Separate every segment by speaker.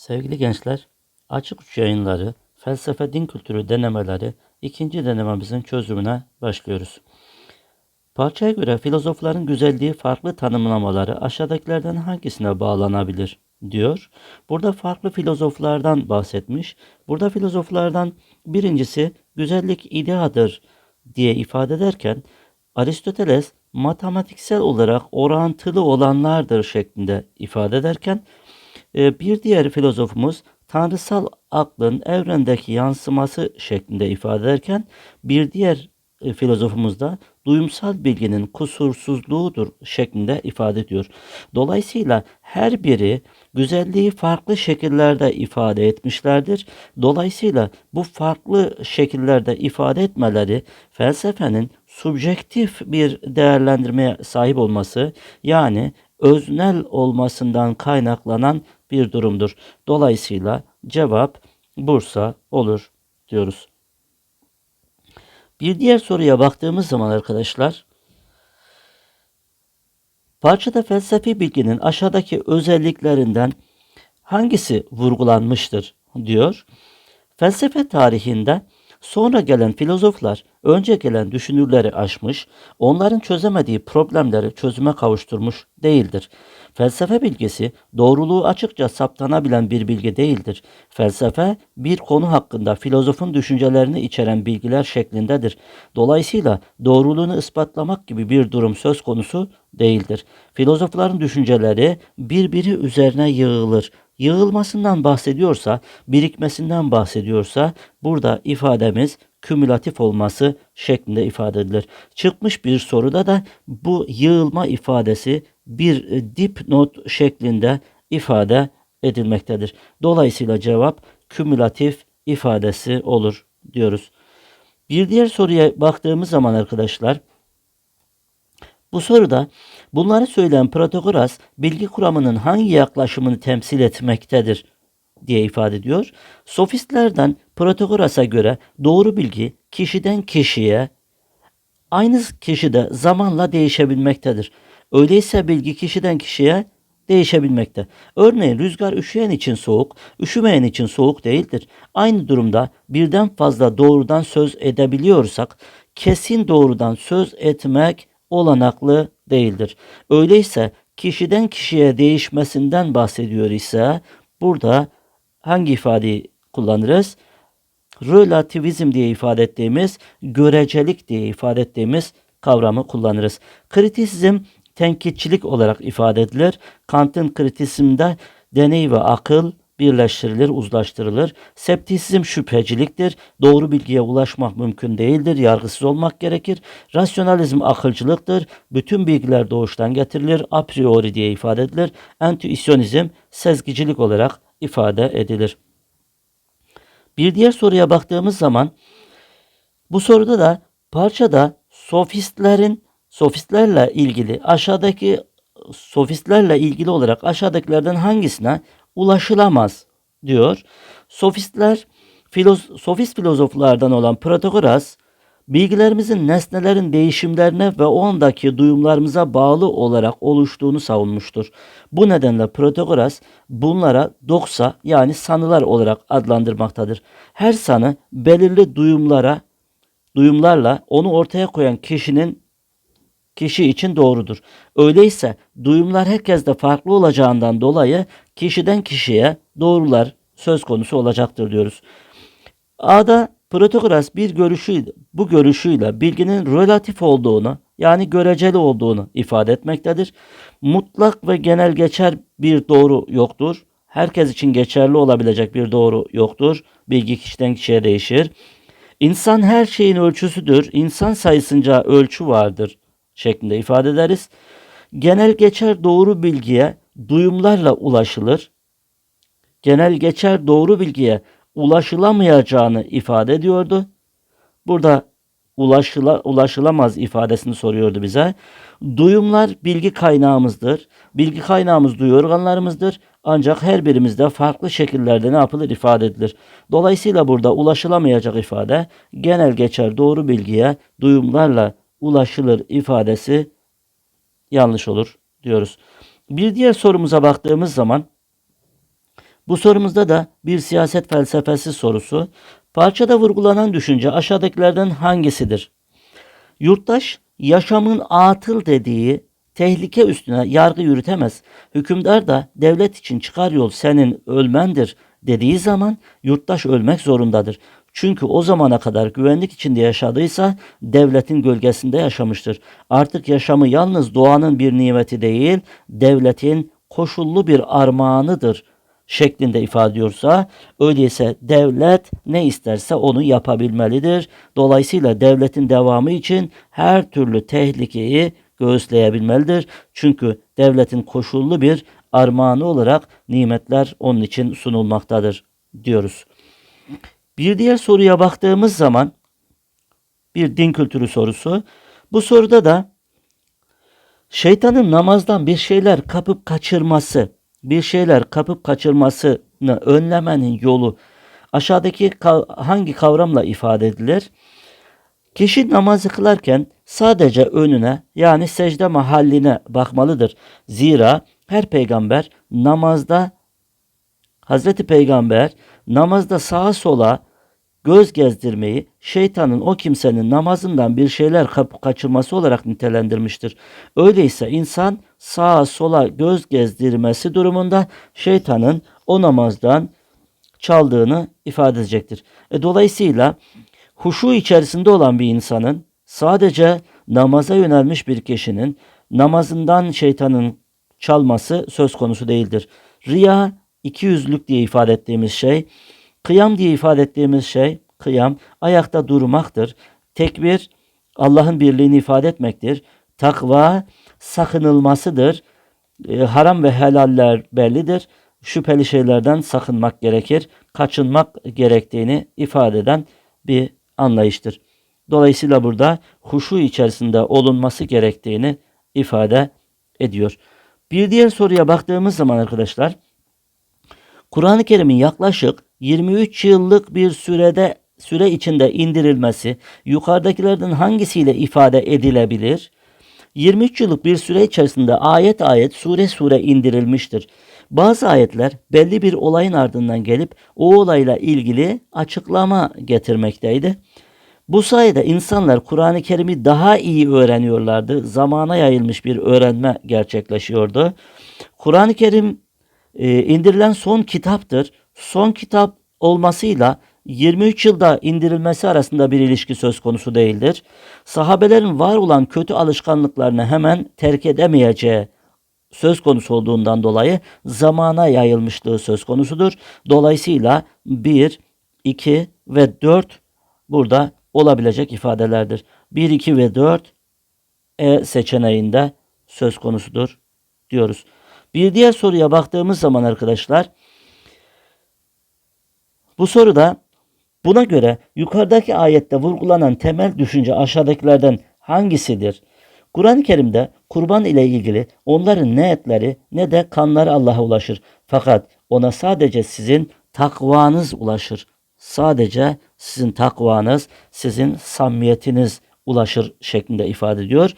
Speaker 1: Sevgili gençler, Açık Uç Yayınları Felsefe Din Kültürü denemeleri ikinci denememizin çözümüne başlıyoruz. Parçaya göre filozofların güzelliği farklı tanımlamaları aşağıdakilerden hangisine bağlanabilir diyor. Burada farklı filozoflardan bahsetmiş. Burada filozoflardan birincisi güzellik ideadır diye ifade ederken Aristoteles matematiksel olarak orantılı olanlardır şeklinde ifade ederken bir diğer filozofumuz tanrısal aklın evrendeki yansıması şeklinde ifade ederken bir diğer e, filozofumuz da duyumsal bilginin kusursuzluğudur şeklinde ifade ediyor. Dolayısıyla her biri güzelliği farklı şekillerde ifade etmişlerdir. Dolayısıyla bu farklı şekillerde ifade etmeleri felsefenin subjektif bir değerlendirmeye sahip olması yani öznel olmasından kaynaklanan bir durumdur. Dolayısıyla cevap Bursa olur diyoruz. Bir diğer soruya baktığımız zaman arkadaşlar parçada felsefi bilginin aşağıdaki özelliklerinden hangisi vurgulanmıştır diyor. Felsefe tarihinde sonra gelen filozoflar önce gelen düşünürleri aşmış, onların çözemediği problemleri çözüme kavuşturmuş değildir. Felsefe bilgisi doğruluğu açıkça saptanabilen bir bilgi değildir. Felsefe bir konu hakkında filozofun düşüncelerini içeren bilgiler şeklindedir. Dolayısıyla doğruluğunu ispatlamak gibi bir durum söz konusu değildir. Filozofların düşünceleri birbiri üzerine yığılır. Yığılmasından bahsediyorsa, birikmesinden bahsediyorsa burada ifademiz kümülatif olması şeklinde ifade edilir. Çıkmış bir soruda da bu yığılma ifadesi bir e, dipnot şeklinde ifade edilmektedir. Dolayısıyla cevap kümülatif ifadesi olur diyoruz. Bir diğer soruya baktığımız zaman arkadaşlar bu soruda bunları söyleyen Protagoras bilgi kuramının hangi yaklaşımını temsil etmektedir diye ifade ediyor. Sofistlerden Protagoras'a göre doğru bilgi kişiden kişiye aynı kişide zamanla değişebilmektedir. Öyleyse bilgi kişiden kişiye değişebilmekte. Örneğin rüzgar üşüyen için soğuk, üşümeyen için soğuk değildir. Aynı durumda birden fazla doğrudan söz edebiliyorsak kesin doğrudan söz etmek olanaklı değildir. Öyleyse kişiden kişiye değişmesinden bahsediyor ise burada hangi ifadeyi kullanırız? Relativizm diye ifade ettiğimiz, görecelik diye ifade ettiğimiz kavramı kullanırız. Kritisizm tenkitçilik olarak ifade edilir. Kant'ın kritisizmde deney ve akıl birleştirilir, uzlaştırılır. Septisizm şüpheciliktir. Doğru bilgiye ulaşmak mümkün değildir. Yargısız olmak gerekir. Rasyonalizm akılcılıktır. Bütün bilgiler doğuştan getirilir. A priori diye ifade edilir. Entüisyonizm sezgicilik olarak ifade edilir. Bir diğer soruya baktığımız zaman bu soruda da parçada sofistlerin sofistlerle ilgili aşağıdaki sofistlerle ilgili olarak aşağıdakilerden hangisine ulaşılamaz diyor. Sofistler filoz, sofist filozoflardan olan Protagoras bilgilerimizin nesnelerin değişimlerine ve o andaki duyumlarımıza bağlı olarak oluştuğunu savunmuştur. Bu nedenle Protagoras bunlara doksa yani sanılar olarak adlandırmaktadır. Her sanı belirli duyumlara duyumlarla onu ortaya koyan kişinin kişi için doğrudur. Öyleyse duyumlar herkeste farklı olacağından dolayı kişiden kişiye doğrular söz konusu olacaktır diyoruz. A'da Protagoras bir görüşü, bu görüşüyle bilginin relatif olduğunu yani göreceli olduğunu ifade etmektedir. Mutlak ve genel geçer bir doğru yoktur. Herkes için geçerli olabilecek bir doğru yoktur. Bilgi kişiden kişiye değişir. İnsan her şeyin ölçüsüdür. İnsan sayısınca ölçü vardır şeklinde ifade ederiz. Genel geçer doğru bilgiye duyumlarla ulaşılır. Genel geçer doğru bilgiye ulaşılamayacağını ifade ediyordu. Burada ulaşıla, ulaşılamaz ifadesini soruyordu bize. Duyumlar bilgi kaynağımızdır. Bilgi kaynağımız duyu organlarımızdır. Ancak her birimizde farklı şekillerde ne yapılır ifade edilir. Dolayısıyla burada ulaşılamayacak ifade genel geçer doğru bilgiye duyumlarla ulaşılır ifadesi yanlış olur diyoruz. Bir diğer sorumuza baktığımız zaman Bu sorumuzda da bir siyaset felsefesi sorusu. Parçada vurgulanan düşünce aşağıdakilerden hangisidir? Yurttaş yaşamın atıl dediği tehlike üstüne yargı yürütemez. Hükümdar da devlet için çıkar yol senin ölmendir dediği zaman yurttaş ölmek zorundadır. Çünkü o zamana kadar güvenlik içinde yaşadıysa devletin gölgesinde yaşamıştır. Artık yaşamı yalnız doğanın bir nimeti değil, devletin koşullu bir armağanıdır şeklinde ifade ediyorsa öyleyse devlet ne isterse onu yapabilmelidir. Dolayısıyla devletin devamı için her türlü tehlikeyi göğüsleyebilmelidir. Çünkü devletin koşullu bir armağanı olarak nimetler onun için sunulmaktadır diyoruz. Bir diğer soruya baktığımız zaman bir din kültürü sorusu. Bu soruda da şeytanın namazdan bir şeyler kapıp kaçırması, bir şeyler kapıp kaçırmasını önlemenin yolu aşağıdaki hangi kavramla ifade edilir? Kişi namazı kılarken sadece önüne yani secde mahalline bakmalıdır. Zira her peygamber namazda Hazreti Peygamber namazda sağa sola göz gezdirmeyi şeytanın o kimsenin namazından bir şeyler kaçırması olarak nitelendirmiştir. Öyleyse insan sağa sola göz gezdirmesi durumunda şeytanın o namazdan çaldığını ifade edecektir. E, dolayısıyla huşu içerisinde olan bir insanın sadece namaza yönelmiş bir kişinin namazından şeytanın çalması söz konusu değildir. Riya iki yüzlük diye ifade ettiğimiz şey, kıyam diye ifade ettiğimiz şey, kıyam ayakta durmaktır. Tekbir Allah'ın birliğini ifade etmektir. Takva sakınılmasıdır. E, haram ve helaller bellidir. Şüpheli şeylerden sakınmak gerekir. Kaçınmak gerektiğini ifade eden bir anlayıştır. Dolayısıyla burada huşu içerisinde olunması gerektiğini ifade ediyor. Bir diğer soruya baktığımız zaman arkadaşlar Kur'an-ı Kerim'in yaklaşık 23 yıllık bir sürede süre içinde indirilmesi yukarıdakilerden hangisiyle ifade edilebilir? 23 yıllık bir süre içerisinde ayet ayet sure sure indirilmiştir. Bazı ayetler belli bir olayın ardından gelip o olayla ilgili açıklama getirmekteydi. Bu sayede insanlar Kur'an-ı Kerim'i daha iyi öğreniyorlardı. Zamana yayılmış bir öğrenme gerçekleşiyordu. Kur'an-ı Kerim e, indirilen son kitaptır. Son kitap olmasıyla 23 yılda indirilmesi arasında bir ilişki söz konusu değildir. Sahabelerin var olan kötü alışkanlıklarını hemen terk edemeyeceği söz konusu olduğundan dolayı zamana yayılmışlığı söz konusudur. Dolayısıyla 1, 2 ve 4 burada olabilecek ifadelerdir. 1, 2 ve 4 E seçeneğinde söz konusudur diyoruz. Bir diğer soruya baktığımız zaman arkadaşlar bu soruda buna göre yukarıdaki ayette vurgulanan temel düşünce aşağıdakilerden hangisidir? Kur'an-ı Kerim'de kurban ile ilgili onların ne etleri ne de kanları Allah'a ulaşır. Fakat ona sadece sizin takvanız ulaşır. Sadece sizin takvanız, sizin samimiyetiniz ulaşır şeklinde ifade ediyor.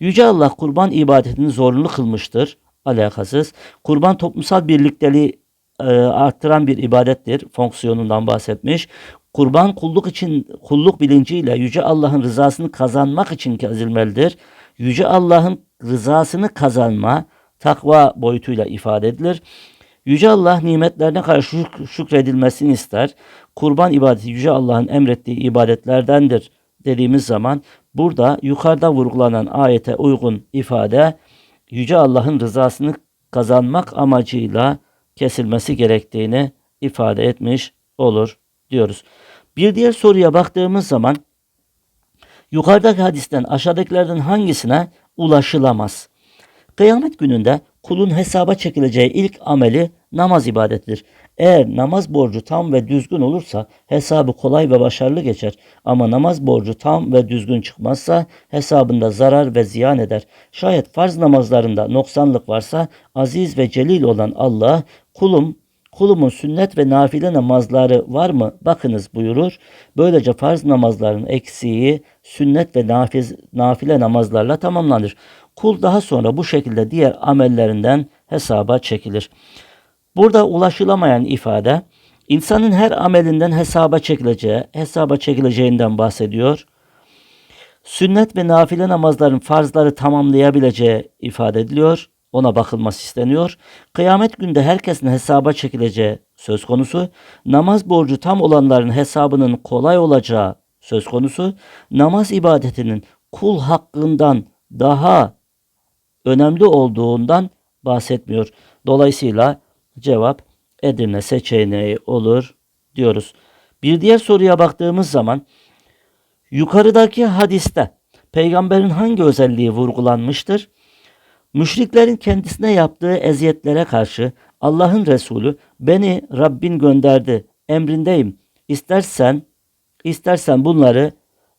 Speaker 1: Yüce Allah kurban ibadetini zorunlu kılmıştır. Alakasız. Kurban toplumsal birlikteliği e, arttıran bir ibadettir. Fonksiyonundan bahsetmiş. Kurban kulluk için kulluk bilinciyle yüce Allah'ın rızasını kazanmak için kesilmelidir. Yüce Allah'ın rızasını kazanma takva boyutuyla ifade edilir. Yüce Allah nimetlerine karşı şükredilmesini ister. Kurban ibadeti Yüce Allah'ın emrettiği ibadetlerdendir dediğimiz zaman burada yukarıda vurgulanan ayete uygun ifade Yüce Allah'ın rızasını kazanmak amacıyla kesilmesi gerektiğini ifade etmiş olur diyoruz. Bir diğer soruya baktığımız zaman yukarıdaki hadisten aşağıdakilerden hangisine ulaşılamaz? Kıyamet gününde kulun hesaba çekileceği ilk ameli namaz ibadetidir. Eğer namaz borcu tam ve düzgün olursa hesabı kolay ve başarılı geçer. Ama namaz borcu tam ve düzgün çıkmazsa hesabında zarar ve ziyan eder. Şayet farz namazlarında noksanlık varsa aziz ve celil olan Allah kulum Kulumun sünnet ve nafile namazları var mı? Bakınız buyurur. Böylece farz namazların eksiği sünnet ve nafiz, nafile namazlarla tamamlanır. Kul daha sonra bu şekilde diğer amellerinden hesaba çekilir. Burada ulaşılamayan ifade insanın her amelinden hesaba çekileceği, hesaba çekileceğinden bahsediyor. Sünnet ve nafile namazların farzları tamamlayabileceği ifade ediliyor. Ona bakılması isteniyor. Kıyamet günde herkesin hesaba çekileceği söz konusu. Namaz borcu tam olanların hesabının kolay olacağı söz konusu. Namaz ibadetinin kul hakkından daha önemli olduğundan bahsetmiyor. Dolayısıyla cevap Edirne seçeneği olur diyoruz. Bir diğer soruya baktığımız zaman yukarıdaki hadiste peygamberin hangi özelliği vurgulanmıştır? Müşriklerin kendisine yaptığı eziyetlere karşı Allah'ın Resulü beni Rabbin gönderdi emrindeyim. İstersen istersen bunları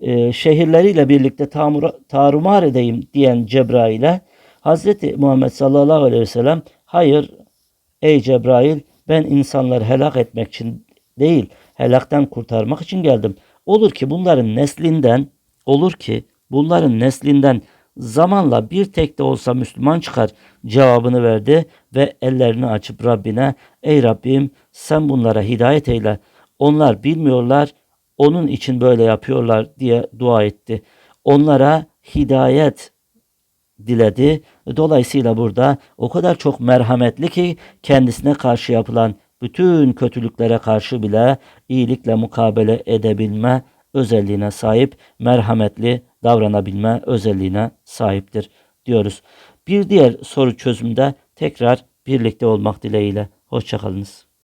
Speaker 1: e, şehirleriyle birlikte tamura, tarumar edeyim diyen Cebrail'e Hazreti Muhammed sallallahu aleyhi ve sellem hayır ey Cebrail ben insanları helak etmek için değil helaktan kurtarmak için geldim. Olur ki bunların neslinden olur ki bunların neslinden zamanla bir tek de olsa Müslüman çıkar cevabını verdi ve ellerini açıp Rabbine ey Rabbim sen bunlara hidayet eyle. Onlar bilmiyorlar onun için böyle yapıyorlar diye dua etti. Onlara hidayet diledi. Dolayısıyla burada o kadar çok merhametli ki kendisine karşı yapılan bütün kötülüklere karşı bile iyilikle mukabele edebilme özelliğine sahip, merhametli davranabilme özelliğine sahiptir diyoruz. Bir diğer soru çözümde tekrar birlikte olmak dileğiyle. Hoşçakalınız.